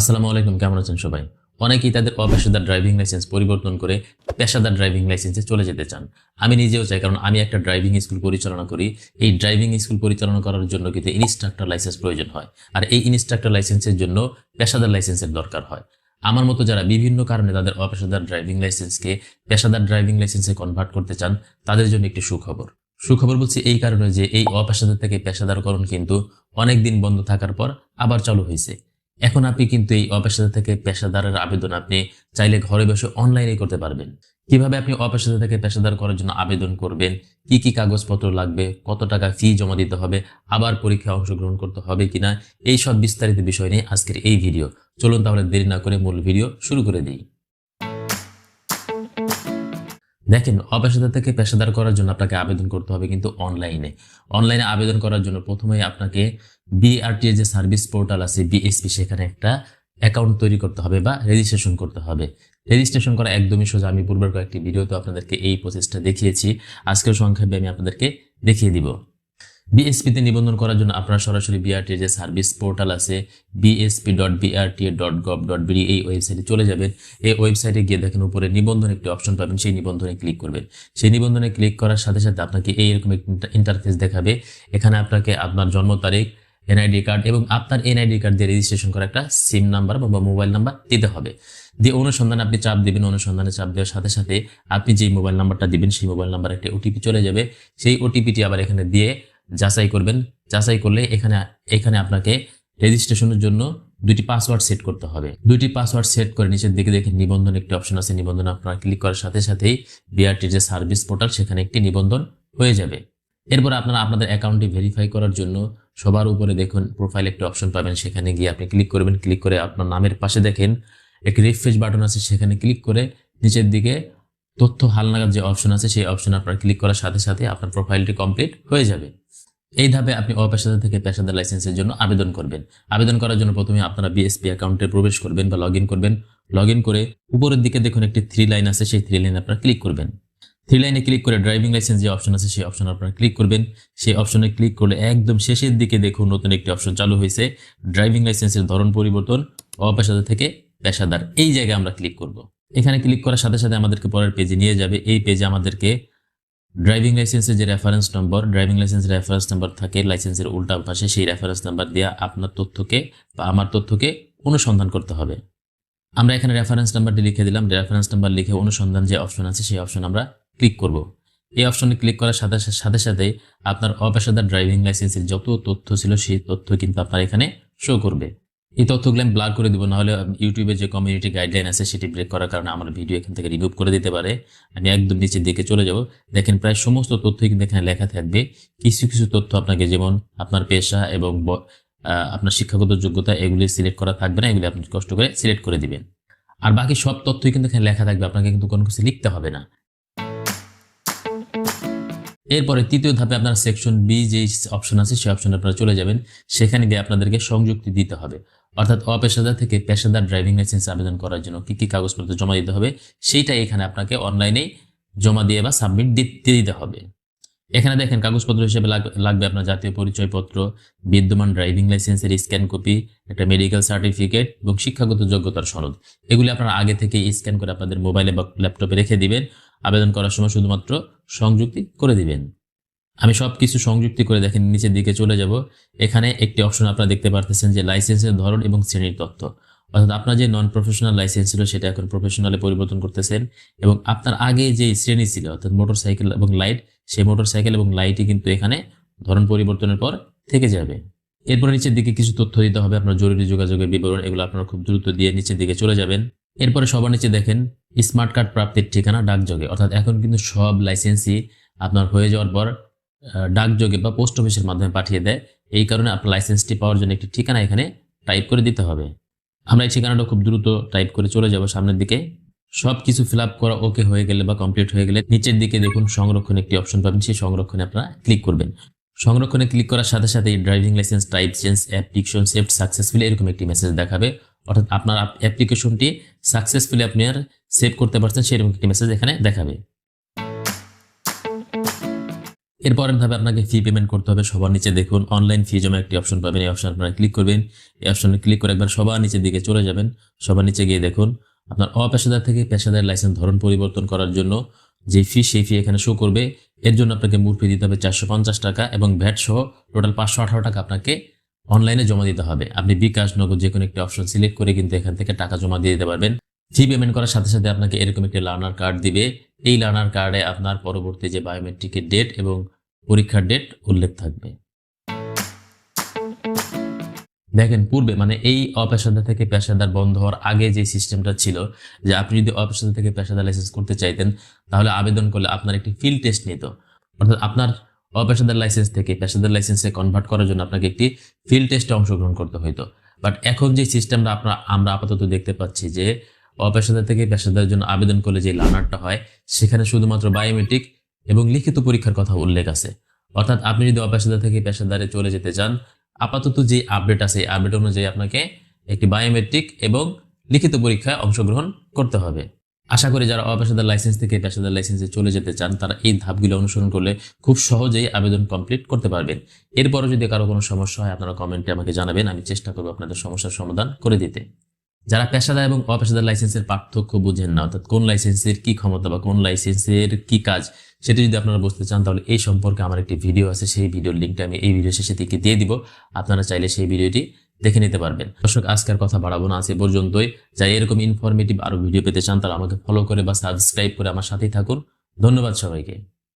আসসালামু আলাইকুম, কেমন আছেন সবাই? অনেকেই তাদের অপেশাদার ড্রাইভিং লাইসেন্স পরিবর্তন করে পেশাদার ড্রাইভিং লাইসেন্সে চলে যেতে চান। আমি নিজেও চাই, কারণ আমি একটা ড্রাইভিং স্কুল পরিচালনা করি। এই ড্রাইভিং স্কুল পরিচালনা করার জন্য কিন্তু ইনস্ট্রাক্টর লাইসেন্স প্রয়োজন হয়। আর এই ইনস্ট্রাক্টর লাইসেন্সের জন্য পেশাদার লাইসেন্সের দরকার হয়। আমার মতো যারা বিভিন্ন কারণে তাদের অপেশাদার ড্রাইভিং লাইসেন্সকে পেশাদার ড্রাইভিং লাইসেন্সে কনভার্ট করতে চান, তাদের জন্য একটি সুখবর। সুখবর বলছি এই কারণে যে এই অপেশাদার থেকে পেশাদারকরণ কিন্তু অনেক দিন বন্ধ থাকার পর আবার চালু হয়েছে এখন আপনি কিন্তু এই অপেশাদার থেকে পেশাদারের আবেদন আপনি চাইলে ঘরে বসে অনলাইনে করতে পারবেন। কীভাবে আপনি অপেশাদার থেকে পেশাদার করার জন্য আবেদন করবেন? কি কি কাগজপত্র লাগবে? কত টাকা ফি জমা দিতে হবে? আবার পরীক্ষায় অংশগ্রহণ করতে হবে কিনা? এই সব বিস্তারিত বিষয় নিয়ে আজকের এই ভিডিও চলুন তাহলে দেরি না করে মূল ভিডিও শুরু করে দিই। দেখেন, অপেশাদার থেকে পেশাদার করার জন্য আপনাকে আবেদন করতে হবে কিন্তু অনলাইনে অনলাইনে আবেদন করার জন্য প্রথমেই আপনাকে বিআরটিএ যে সার্ভিস পোর্টাল আছে বিএসপি সেখানে একটা অ্যাকাউন্ট তৈরি করতে হবে বা রেজিস্ট্রেশন করতে হবে। রেজিস্ট্রেশন করা একদমই সোজা। আমি পূর্বের কয়েকটি ভিডিওতে আপনাদেরকে এই প্রসেসটা দেখিয়েছি। আজকের সংক্ষেপে আমি আপনাদেরকে দেখিয়ে দিব। বিএসপিতে নিবন্ধন করার জন্য আপনারা সরাসরি বিআরটিএ যে সার্ভিস পোর্টাল আছে BSP dot BRTA dot gov dot BD এই ওয়েবসাইটে চলে যাবেন। এই ওয়েবসাইটে গিয়ে দেখেন উপরে নিবন্ধন একটি অপশন পাবেন, সেই নিবন্ধনে ক্লিক করবেন। সেই নিবন্ধনে ক্লিক করার সাথে সাথে আপনাকে এইরকম একটি ইন্টারফেস দেখাবে। এখানে আপনাকে আপনার জন্ম তারিখ এনআইডি কার্ড এবং আপনার এনআইডি কার্ড দিয়ে রেজিস্ট্রেশন করা একটা সিম নাম্বার বা মোবাইল নাম্বার দিতে হবে। দিয়ে অনুসন্ধানে আপনি চাপ দিবেন, অনুসন্ধানে চাপ দেওয়ার সাথে সাথে আপনি যেই মোবাইল নাম্বারটা দিবেন, সেই মোবাইল নাম্বার একটা ওটিপি চলে যাবে। সেই ওটিপিটি আবার এখানে দিয়ে যাচাই করবেন। যাচাই করলে এখানে এখানে আপনাকে রেজিস্ট্রেশনের জন্য দুটি পাসওয়ার্ড সেট করতে হবে। দুটি পাসওয়ার্ড সেট করে নিচের দিকে দেখে নিবন্ধন একটি অপশন আছে। নিবন্ধন আপনারা ক্লিক করার সাথে সাথেই বিআরটির যে সার্ভিস পোর্টাল সেখানে একটি নিবন্ধন হয়ে যাবে। এরপর আপনারা আপনাদের অ্যাকাউন্টটি ভেরিফাই করার জন্য সবার উপরে দেখুন প্রোফাইল একটি অপশন পাবেন। সেখানে গিয়ে আপনি ক্লিক করবেন। ক্লিক করে আপনার নামের পাশে দেখেন একটি রিফ্রেশ বাটন আছে। সেখানে ক্লিক করে নিচের দিকে তথ্য হালনাগাদ যে অপশন আছে, সেই অপশন আপনার ক্লিক করার সাথে সাথে আপনার প্রোফাইলটি কমপ্লিট হয়ে যাবে। এই ধাপে আপনি অপেশাদার থেকে পেশাদার লাইসেন্সের জন্য আবেদন করবেন। আবেদন করার জন্য প্রথমে আপনারা বিএসপি অ্যাকাউন্টে প্রবেশ করবেন বা লগ করবেন। লগ করে উপরের দিকে দেখুন একটি থ্রি লাইন আছে, সেই থ্রি লাইনে আপনারা ক্লিক করবেন। থ্রি লাইনে ক্লিক করে ড্রাইভিং লাইসেন্স যে অপশন আছে, সেই অপশন আপনারা ক্লিক করবেন। সেই অপশনে ক্লিক করলে একদম শেষের দিকে দেখুন নতুন একটি অপশন চালু হয়েছে ড্রাইভিং লাইসেন্সের ধরন পরিবর্তন, অপেশাদার থেকে পেশাদার। এই জায়গায় আমরা ক্লিক করব। এখানে ক্লিক করার সাথে সাথে আমাদেরকে পরের পেজে নিয়ে যাবে। এই পেজে আমাদেরকে ড্রাইভিং লাইসেন্সের যে reference number driving license reference number থাকে লাইসেন্সের উল্টা পাশে সেই রেফারেন্স নাম্বার দিয়ে আপনার তথ্যকে বা আমার তথ্যকে অনুসন্ধান করতে হবে। আমরা এখানে রেফারেন্স নাম্বারটি লিখে দিলাম। রেফারেন্স নাম্বার লিখে অনুসন্ধান যে অপশন আছে, সেই অপশন আমরা ক্লিক করব। এই অপশনে ক্লিক করার সাথে সাথে সাথে আপনার অপেশাদার ড্রাইভিং লাইসেন্সের যত তথ্য ছিল, সেই তথ্য কিন্তু আপনার এখানে শো করবে। এই তথ্যগুলো আমি ব্লার করে দিব, নাহলে ইউটিউবে যে কমিউনিটি গাইডলাইন আছে সেটি ব্রেক করার কারণে আমার ভিডিও এখান থেকে রিমুভ করে দিতে পারে। আমি একদম নিচের দিকে চলে যাব। দেখেন, প্রায় সমস্ত তথ্যই কিন্তু এখানে লেখা থাকবে। কিছু কিছু তথ্য আপনাকে যেমন আপনার পেশা এবং আপনার শিক্ষাগত যোগ্যতা, এগুলি সিলেক্ট করা থাকবে না, এগুলি আপনি কষ্ট করে সিলেক্ট করে দিবেন। আর বাকি সব তথ্যই কিন্তু এখানে লেখা থাকবে, আপনাকে কিন্তু কোনো কিছু লিখতে হবে না। এরপরে তৃতীয় ধাপে আপনার সেকশন বি যে অপশন আছে সেই অপশনে আপনারা চলে যাবেন। সেখানে গিয়ে আপনাদেরকে সংযুক্তি দিতে হবে। অর্থাৎ অপেশাদার থেকে পেশাদার ড্রাইভিং লাইসেন্স আবেদন করার জন্য কি কি কাগজপত্র জমা দিতে হবে সেইটা এখানে আপনাকে অনলাইনে জমা দিয়ে বা সাবমিট দিতে দিতে হবে। এখানে দেখেন কাগজপত্র হিসেবে লাগ- লাগবে আপনার জাতীয় পরিচয়পত্র, বিদ্যমান ড্রাইভিং লাইসেন্সের স্ক্যান কপি, একটা মেডিকেল সার্টিফিকেট এবং শিক্ষাগত যোগ্যতার সনদ। এগুলি আপনারা আগে থেকে স্ক্যান করে আপনাদের মোবাইলে বা ল্যাপটপে রেখে দিবেন। আবেদন করার সময় শুধুমাত্র সংযুক্তি করে দিবেন। আমি সব কিছু সংযুক্তি করে দেখেন, নিচের দিকে চলে যাব। এখানে একটি অপশন আপনারা দেখতে পারতেছেন যে লাইসেন্সের ধরন এবং শ্রেণির তথ্য। অর্থাৎ আপনার যে নন প্রফেশনাল লাইসেন্স ছিল, সেটা এখন প্রফেশনালে পরিবর্তন করতেছেন এবং আপনার আগে যে শ্রেণি ছিল, অর্থাৎ মোটরসাইকেল এবং লাইট সেই মোটরসাইকেল এবং লাইটই কিন্তু এখানে ধরন পরিবর্তনের পর থেকে যাবে। এরপরে নিচের দিকে কিছু তথ্য দিতে হবে, আপনার জরুরি যোগাযোগের বিবরণ, এগুলো আপনারা খুব দ্রুত দিয়ে নিচের দিকে চলে যাবেন। এরপরে সবার নিচে দেখেন স্মার্ট কার্ড প্রাপ্তির ঠিকানা ডাকযোগে। অর্থাৎ এখন কিন্তু সব লাইসেন্সই আপনার হয়ে যাওয়ার পর ডাকযোগে বা পোস্ট অফিসের মাধ্যমে পাঠিয়ে দেয়। এই কারণে আপনার লাইসেন্সটি পাওয়ার জন্য একটি ঠিকানা এখানে টাইপ করে দিতে হবে। আমরা এই ঠিকানাটা খুব দ্রুত টাইপ করে চলে যাব সামনের দিকে। সব কিছু ফিল করা ওকে হয়ে গেলে বা কমপ্লিট হয়ে গেলে নিচের দিকে দেখুন সংরক্ষণ একটি অপশন পাবেন। সেই সংরক্ষণে আপনারা ক্লিক করবেন। সংরক্ষণে ক্লিক করার সাথে সাথে driving license type change application saved successfully এরকম একটি মেসেজ দেখাবে। অর্থাৎ আপনার অ্যাপ্লিকেশনটি সাকসেসফুলি আপনি আর সেভ করতে পারছেন, সেরকম একটি মেসেজ এখানে দেখাবে। এরপরের ধাপে আপনাকে ফি পেমেন্ট করতে হবে, সবার নিচে দেখুন অনলাইন ফি জমা একটি অপশন পাবেন, এই অপশন আপনারা ক্লিক করবেন, এই অপশনে ক্লিক করে একবার সবার নিচের দিকে চলে যাবেন, সবার নিচে গিয়ে দেখুন, আপনার অপেশাদার থেকে পেশাদার লাইসেন্স ধরন পরিবর্তন করার জন্য যে ফি সেই ফি এখানে শো করবে, এর জন্য আপনাকে মূল ফি দিতে হবে চারশো পঞ্চাশ টাকা এবং ভ্যাট সহ টোটাল পাঁচশো আঠারো টাকা আপনাকে অনলাইনে জমা দিতে হবে। আপনি বিকাশ, নগদ যে কোনো একটি অপশন সিলেক্ট করে কিন্তু এখান থেকে টাকা জমা দিয়ে দিতে পারবেন। ফি পেমেন্ট করার সাথে সাথে আপনাকে এরকম একটি লার্নার কার্ড দিবে। এই লার্নার কার্ডে আপনার পরবর্তী যে বায়োমেট্রিকের ডেট এবং পরীক্ষার ডেট উল্লেখ থাকবে। দেখেন, পূর্বে মানে এই অপেশাদার থেকে পেশাদার বন্ধ হওয়ার আগে যে সিস্টেমটা ছিল, যে আপনি যদি অপেশাদার থেকে পেশাদার লাইসেন্স করতে চাইতেন, তাহলে আবেদন করলে আপনার একটি ফিল্ড টেস্ট নিত। অর্থাৎ আপনার অপেশাদার লাইসেন্স থেকে পেশাদার লাইসেন্সে কনভার্ট করার জন্য আপনাকে একটি ফিল্ড টেস্টে অংশগ্রহণ করতে হতো বাট এখন যে সিস্টেমটা আপনার, আমরা আপাতত দেখতে পাচ্ছি যে অপেশাদার থেকে পেশাদারের জন্য আবেদন করলে যে লার্নারটা হয়, সেখানে শুধুমাত্র বায়োমেট্রিক এবং লিখিত পরীক্ষার কথা উল্লেখ আছে। অর্থাৎ আপনি যদি অপেশাদার থেকে পেশাদারে চলে যেতে চান, আপাতত যে আপডেট আছে আপডেট অনুযায়ী আপনাকে একটি বায়োমেট্রিক এবং লিখিত পরীক্ষায় অংশগ্রহণ করতে হবে। আশা করি যারা অপেশাদার লাইসেন্স থেকে পেশাদার লাইসেন্সে চলে যেতে চান, তারা এই ধাপগুলো অনুসরণ করলে খুব সহজেই আবেদন কমপ্লিট করতে পারবেন। এরপরও যদি কারও কোনো সমস্যা হয়, আপনারা কমেন্টে আমাকে জানাবেন, আমি চেষ্টা করব আপনাদের সমস্যার সমাধান করে দিতে। যারা পেশাদার এবং অপেশাদার লাইসেন্সের পার্থক্য বুঝেন না, অর্থাৎ কোন লাইসেন্সের কি ক্ষমতা বা কোন লাইসেন্সের কি কাজ, সেটি যদি আপনারা বুঝতে চান, তাহলে এই সম্পর্কে আমার একটি ভিডিও আছে, সেই ভিডিওর লিঙ্কটা আমি এই ভিডিও শেষে থেকে দিয়ে দিব। আপনারা চাইলে সেই ভিডিওটি দেখে নিতে পারবেন। দর্শক, আজকের কথা বাড়াবো না এ পর্যন্তই। যাই এরকম ইনফরমেটিভ আরও ভিডিও পেতে চান, তারা আমাকে ফলো করে বা সাবস্ক্রাইব করে আমার সাথেই থাকুন। ধন্যবাদ সবাইকে।